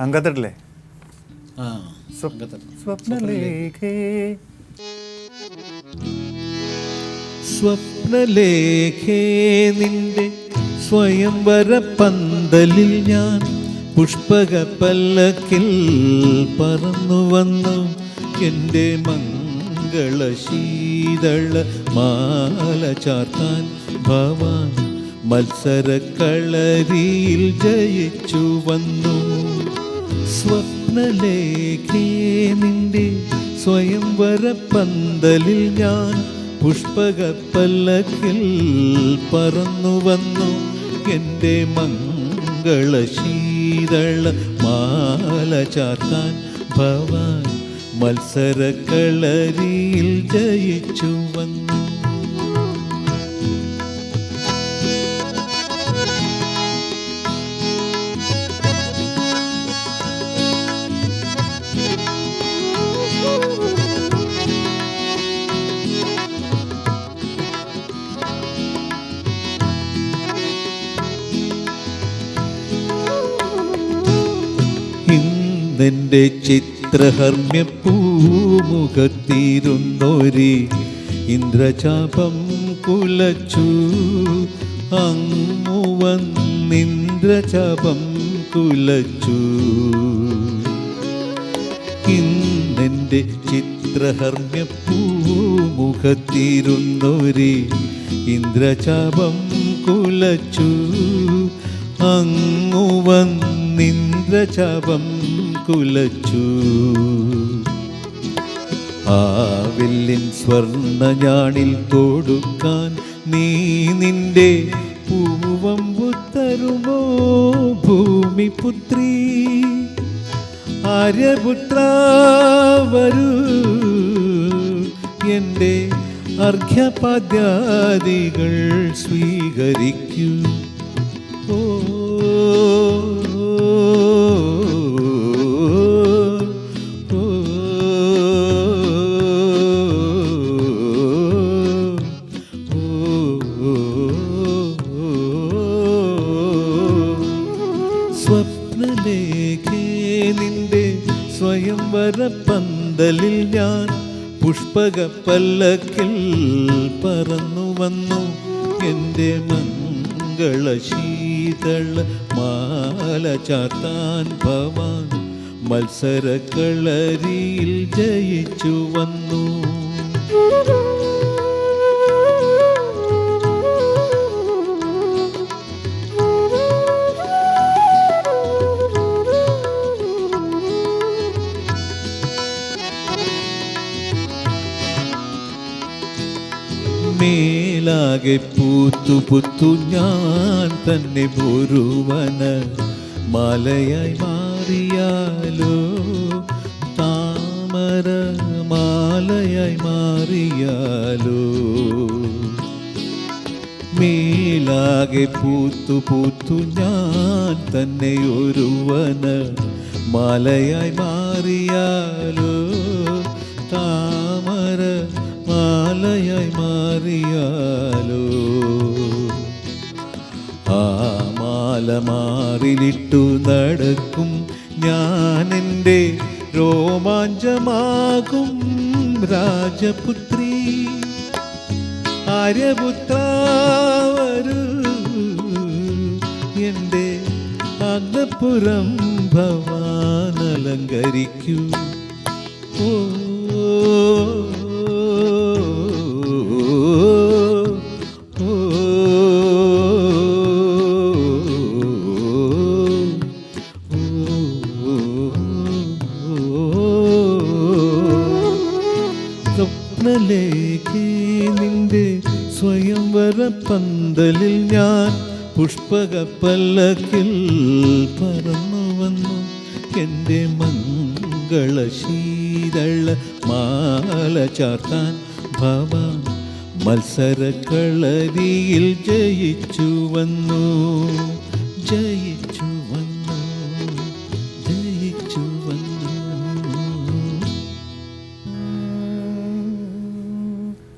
അങ്കത്തട്ടില്ലേ. സ്വപ്നലേഖേ. സ്വപ്നലേഖേ നിന്റെ സ്വയംവര പന്തലിൽ ഞാൻ പുഷ്പക പല്ലക്കിൽ പറന്നു വന്നു. എന്റെ മംഗള ശീതള മാല ചാർത്താൻ ഭവാൻ മത്സരക്കളരിയിൽ ജയിച്ചു വന്നു. സ്വപ്നലേഖേ നിന്റെ സ്വയംവര പന്തലിൽ ഞാൻ പുഷ്പകപ്പല്ലക്കിൽ പറന്നു വന്നു. എന്റെ മംഗള ശീതള മാല ചാർത്താൻ ഭവാൻ മത്സരക്കളരിയിൽ ജയിച്ചു വന്നു. ഇന്നെന്റെ ചിത്രഹർമ്മ്യപ്പൂമുഖത്തിരുന്നൊരി ഇന്ദ്രചാപം കുലച്ചു. അങ്ങു വന്നിന്ദ്രചാപം കുലച്ചു. ഇന്നെന്റെ ചിത്രഹർമ്മ്യപ്പൂമുഖത്തിരുന്നൊരി ഇന്ദ്രചാപം കുലച്ചു. അങ്ങു വന്നിന്ദ്രചാപം കുലച്ചു. ആ ആവില്ലിൻ സ്വർണഞാണിൽ കൊടുക്കാൻ നീ നിന്റെ പൂവമ്പുത്തരുമോ ഭൂമിപുത്രി ആര്യപുത്ര വരൂ എന്റെ അർഘ്യപാദ്യാദികൾ സ്വീകരിക്കൂ. ഓ, സ്വയംവര പന്തലിൽ ഞാൻ പുഷ്പക പല്ലക്കിൽ പറന്നു വന്നു. എന്റെ മംഗള ശീതള മാല ചാത്താൻ ഭവാൻ മത്സരക്കളരിയിൽ ജയിച്ചു വന്നു. മേലാകെ പൂത്തു പുത്തു ഞാൻ തന്നെ ഒരുവന മലയായി മാറിയാലോ? താമര മാലയായി മാറിയാലോ? മേലാകെ പൂത്തു പൂത്തു ഞാൻ തന്നെ ഒരുവന. മലയായി മാറിയാലോ? മാലയായി മാറിയാലോ? ആ മാല മാറിലിട്ടു നടക്കും ഞാൻ എന്റെ രോമാഞ്ചമാകും രാജപുത്രി. ആര്യപുത്ര എന്റെ അഗ്നപുരം ഭവാനലങ്കരിക്കൂ. ഓ, സ്വപ്നലേഖേ നിന്റെ സ്വയംവര പന്തലിൽ ഞാൻ പുഷ്പക പല്ലക്കിൽ പറന്നു വന്നു എന്റെ മംഗള ശീതള മാല ചാർത്താൻ ഭവ മത്സരക്കളരിയിൽ ജയിച്ചു വന്നു ജയിച്ചു